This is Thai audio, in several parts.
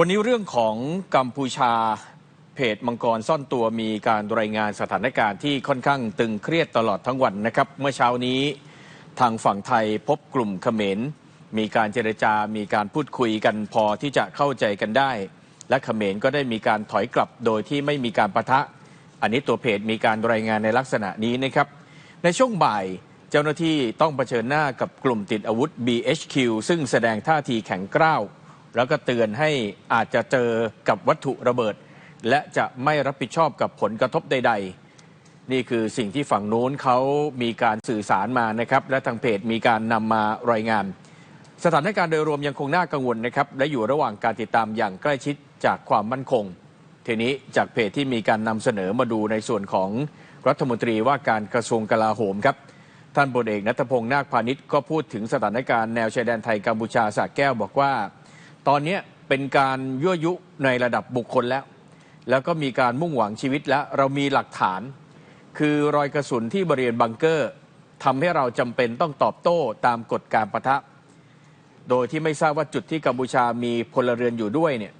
วันนี้เรื่องของกัมพูชาเพจมังกรซ่อนตัวมีการรายงานสถานการณ์ที่ค่อนข้างตึงเครียดตลอดทั้งวันนะครับ เมื่อเช้านี้ทางฝั่งไทยพบกลุ่มเขมร มีการเจรจา มีการพูดคุยกันพอที่จะเข้าใจกันได้ และเขมรก็ได้มีการถอยกลับโดยที่ไม่มีการประทะ อันนี้ตัวเพจมีการรายงานในลักษณะนี้นะครับ ในช่วงบ่ายเจ้าหน้าที่ต้องเผชิญหน้ากับกลุ่มติดอาวุธ BHQ ซึ่งแสดงท่าทีแข็งกร้าว แล้วก็เตือนให้อาจจะเจอกับวัตถุระเบิด และจะไม่รับผิดชอบกับผลกระทบใด ๆ นี่คือสิ่งที่ฝั่งนู้นเขามีการสื่อสารมานะครับ และทางเพจมีการนำมารายงาน สถานการณ์โดยรวมยังคงน่ากังวลนะครับ และอยู่ระหว่างการติดตามอย่างใกล้ชิดจากความมั่นคง ทีนี้จากเพจที่มีการนำเสนอมาดูในส่วนของรัฐมนตรีว่าการกระทรวงกลาโหมครับท่านพลเอกนัทพงษ์นาคพาณิชย์ก็พูดถึงสถานการณ์แนวชายแดนไทยกัมพูชาสระแก้วบอกว่า ตอนนี้เป็นการยั่วยุในระดับบุคคลแล้ว แล้วก็มีการมุ่งหวังชีวิตแล้ว เรามีหลักฐาน คือรอยกระสุนที่บริเวณบังเกอร์ทำให้เราจำเป็นต้องตอบโต้ตามกฎการประทะ โดยที่ไม่ทราบว่าจุดที่กัมพูชามีพลเรือนอยู่ด้วยเนี่ย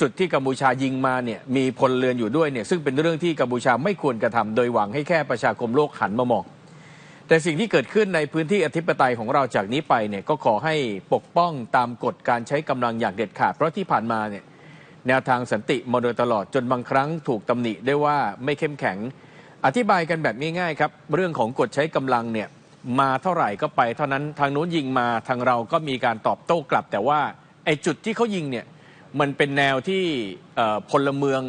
จุดที่กัมพูชายิงมาเนี่ยมีพลเรือนอยู่ด้วยเนี่ยซึ่งเป็นเรื่องที่กัมพูชาไม่ควรกระทำโดยหวังให้แค่ประชาคมโลกหันมามอง แต่สิ่งที่เกิดขึ้นในพื้นที่อธิปไตยของเราจากนี้ไปเนี่ยก็ขอให้ปกป้องตามกฎการใช้กำลังอย่างเด็ดขาดเพราะที่ผ่านมาเนี่ยแนวทางสันติมาโดยตลอดจนบางครั้งถูกตำหนิได้ว่าไม่เข้มแข็ง อธิบายกันแบบง่ายๆครับ เรื่องของกฎใช้กำลังเนี่ยมาเท่าไหร่ก็ไป เท่านั้นทางนู้นยิงมาทางเราก็มีการตอบโต้กลับ แต่ว่าไอ้จุดที่เขายิงเนี่ยมันเป็นแนวที่พลเมือง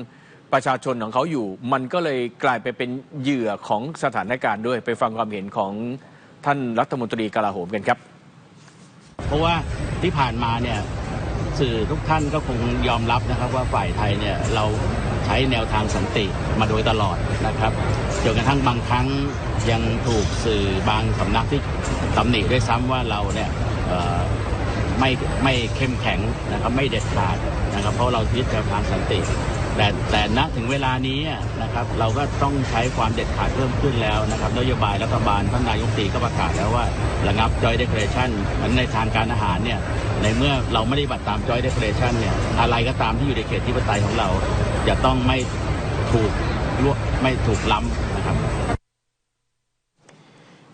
ประชาชนของเขาอยู่ มันก็เลยกลายไปเป็นเหยื่อของสถานการณ์ด้วยไปฟังความเห็นของท่านรัฐมนตรีกลาโหมกันครับ เพราะว่าที่ผ่านมาเนี่ยสื่อทุกท่านก็คงยอมรับนะครับว่าฝ่ายไทยเนี่ยเราใช้แนวทางสันติมาโดยตลอดนะครับจนกระทั่งบางครั้งยังถูกสื่อบางสำนักที่ตำหนิด้วยซ้ำว่าเราเนี่ยไม่ไม่เข้มแข็งนะครับไม่เด็ดขาดนะครับเพราะเรายึดแนวทางสันติ แต่แต่ณถึงเวลานี้นะครับเราก็ต้องใช้ความเด็ดขาดเพิ่มขึ้นแล้วนะครับนโยบายรัฐบาลท่านนายกตีก็ประกาศแล้วว่า ระงับ joint declaration ในทางการอาหารเนี่ยในเมื่อเราไม่ได้บัตตาม joint declaration เนี่ยอะไรก็ตามที่อยู่ในเขตที่ปไตยของเรา จะต้องไม่ถูกล่วงไม่ถูกล้ำ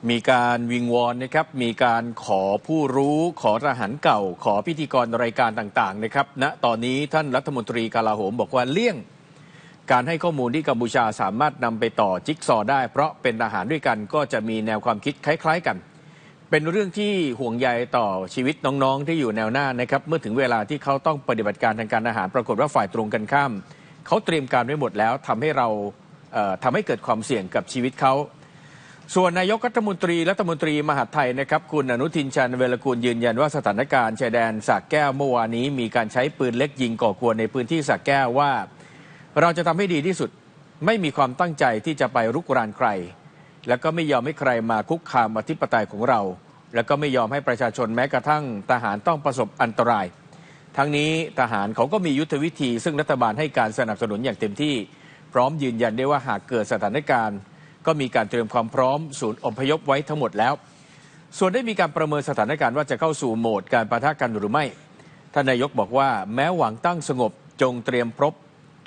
มีการวิงวอนนะครับ มีการขอผู้รู้ ขอทหารเก่า ขอพิธีกรรายการต่างๆนะครับณตอนนี้ท่านรัฐมนตรีกาลาโหมบอกว่าเลี่ยง การให้ข้อมูลที่กัมพูชาสามารถนำไปต่อจิ๊กซอได้ เพราะเป็นทหารด้วยกันก็จะมีแนวความคิดคล้าย ๆกัน เป็นเรื่องที่ห่วงใยต่อชีวิตน้องๆ ที่อยู่แนวหน้านะครับเมื่อถึงเวลาที่เขาต้องปฏิบัติการทางการอาหารปรากฏว่าฝ่ายตรงกันข้าม เขาเตรียมการไว้หมดแล้วทำให้เราเอ่อทำให้เกิดความเสี่ยงกับชีวิตเขา ส่วนนายกรัฐมนตรีรัฐมนตรีมหาดไทยนะครับคุณอนุทินชาญเวรกูลยืนยันว่าสถานการณ์ชายแดนสากแก้วเมื่อวานนี้ มีการใช้ปืนเล็กยิงก่อกวนในพื้นที่สากแก้วว่า เราจะทำให้ดีที่สุดไม่มีความตั้งใจที่จะไปรุกรานใคร แล้วก็ไม่ยอมให้ใครมาคุกคามอธิปไตยของเรา แล้วก็ไม่ยอมให้ประชาชนแม้กระทั่งทหารต้องประสบอันตราย ทั้งนี้ทหารเขาก็มียุทธวิธี ซึ่งรัฐบาลให้การสนับสนุนอย่างเต็มที่ พร้อมยืนยันได้ว่าหากเกิดสถานการณ์ ก็มีการเตรียมความพร้อมศูนย์อพยพไว้ทั้งหมดแล้ว ส่วนได้มีการประเมินสถานการณ์ว่าจะเข้าสู่โหมดการปะทะกันหรือไม่ท่านนายกบอกว่าแม้หวังตั้งสงบจงเตรียมพรบ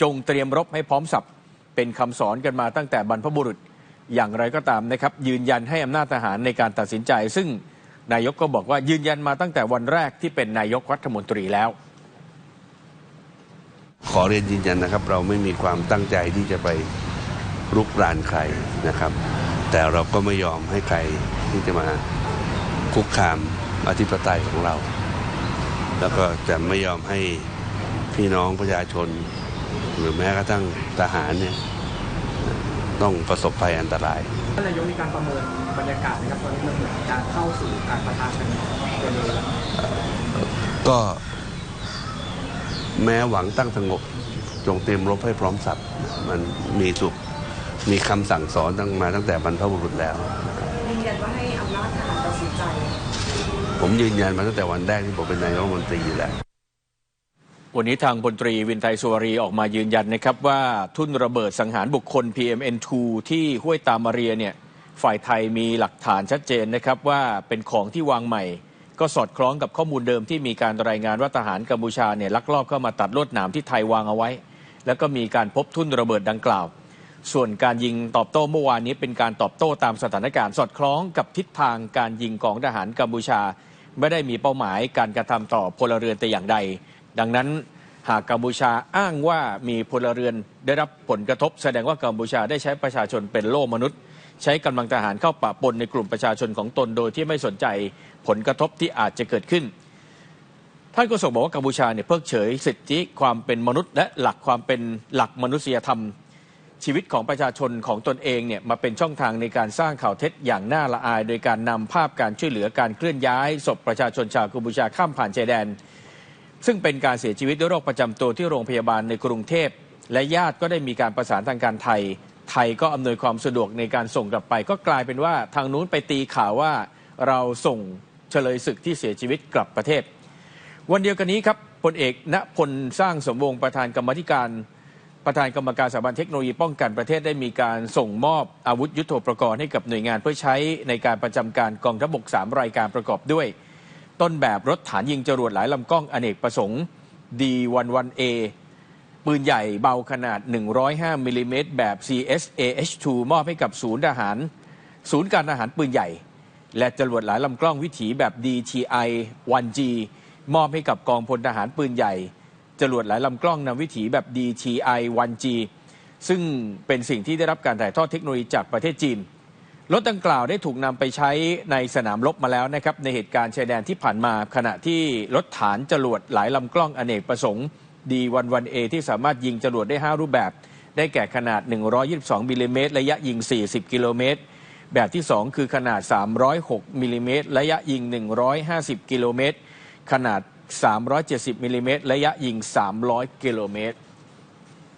จงเตรียมรบให้พร้อมสับเป็นคำสอนกันมาตั้งแต่บรรพบุรุษอย่างไรก็ตามนะครับ ยืนยันให้อำนาจทหารในการตัดสินใจ ซึ่งนายกก็บอกว่ายืนยันมาตั้งแต่วันแรกที่เป็นนายกรัฐมนตรีแล้ว ขอเรียนยืนยันนะครับ เราไม่มีความตั้งใจที่จะไป รุกรานใครนะครับ แต่เราก็ไม่ยอมให้ใครที่จะมาคุกคามอธิปไตยของเรา แล้วก็จะไม่ยอมให้พี่น้องประชาชน หรือแม้กระทั่งทหารเนี่ยต้องประสบภัยอันตรายท่านนายกมีการประเมินบรรยากาศนะครับตอนนี้มันเหมือนการเข้าสู่การประทะกันเร็วๆแล้วก็แม้หวังตั้งสงบจงเตรียมรบให้พร้อมสับมันมีสุข มีคำสั่งสอนตั้งมาตั้งแต่บรรพบุรุษแล้ว ยืนยันว่าให้อำนาจทหารตัดสินใจ ผมยืนยันมาตั้งแต่วันแรกที่ผมเป็นนายกรัฐมนตรีอยู่แล้ว วันนี้ทางพลตรีวินไทยสุวารีออกมายืนยันนะครับว่าทุ่นระเบิดสังหารบุคคล PMN2 ที่ห้วยตามาเรียเนี่ยฝ่ายไทยมีหลักฐานชัดเจนนะครับว่าเป็นของที่วางใหม่ ก็สอดคล้องกับข้อมูลเดิมที่มีการรายงานว่าทหารกัมพูชาเนี่ยลักลอบเข้ามาตัดลวดหนามที่ไทยวางเอาไว้ แล้วก็มีการพบทุ่นระเบิดดังกล่าว ส่วนการยิงตอบโต้เมื่อวานนี้เป็นการตอบโต้ตามสถานการณ์สอดคล้องกับทิศทางการยิงของทหารกัมพูชา ไม่ได้มีเป้าหมายการกระทำต่อพลเรือนแต่อย่างใด ดังนั้นหากกัมพูชาอ้างว่ามีพลเรือนได้รับผลกระทบ แสดงว่ากัมพูชาได้ใช้ประชาชนเป็นโล่มนุษย์ ใช้กำลังทหารเข้าปะปนในกลุ่มประชาชนของตนโดยที่ไม่สนใจผลกระทบที่อาจจะเกิดขึ้นท่านโฆษกบอกว่ากัมพูชาเนี่ยเพิกเฉยสิทธิความเป็นมนุษย์และหลักความเป็นหลักมนุษยธรรม ชีวิตของประชาชนของตนเองเนี่ยมาเป็นช่องทางในการสร้างข่าวเท็จอย่างน่าละอาย โดยการนำภาพการช่วยเหลือการเคลื่อนย้ายศพประชาชนชาวกัมพูชาข้ามผ่านชายแดน ซึ่งเป็นการเสียชีวิตด้วยโรคประจำตัวที่โรงพยาบาลในกรุงเทพ และญาติก็ได้มีการประสานทางการไทย ไทยก็อำนวยความสะดวกในการส่งกลับไป ก็กลายเป็นว่าทางนู้นไปตีข่าวว่าเราส่งเฉลยศึกที่เสียชีวิตกลับประเทศ วันเดียวกันนี้ครับพลเอกณพลสร้างสมวงศ์ประธานกรรมธิการ ประธานกรรมการสถาบันเทคโนโลยีป้องกันประเทศได้มีการส่งมอบอาวุธยุโทโธปกรณ์ให้กับหน่วยงานเพื่อใช้ในการประจำการกองทัพบก 3 รายการประกอบด้วย ต้นแบบรถฐานยิงจรวดหลายลำกล้องอเนกประสงค์ D11A ปืนใหญ่เบาขนาด 105มิลลิเมตรแบบ CSAH2 มอบให้กับศูนย์ทหาร ศูนย์การทหารปืนใหญ่ และจรวดหลายลำกล้องวิถีแบบ DTI 1G มอบให้กับกองพลทหารปืนใหญ่ จรวดหลายลำกล้องนำวิถีแบบ DTI 1G ซึ่งเป็นสิ่งที่ได้รับการถ่ายทอดเทคโนโลยีจากประเทศจีน รถดังกล่าวได้ถูกนำไปใช้ในสนามรบมาแล้วนะครับ ในเหตุการณ์ชายแดนที่ผ่านมา ขณะที่รถฐานจรวดหลายลำกล้องอเนกประสงค์ D11A ที่สามารถยิงจรวดได้ 5 รูปแบบ ได้แก่ขนาด 122มิลลิเมตรระยะยิง 40 กิโลเมตร แบบที่ 2 คือขนาด 306มิลลิเมตรระยะยิง 150 กิโลเมตรขนาด 370มิลลิเมตรระยะยิง 300 กิโลเมตร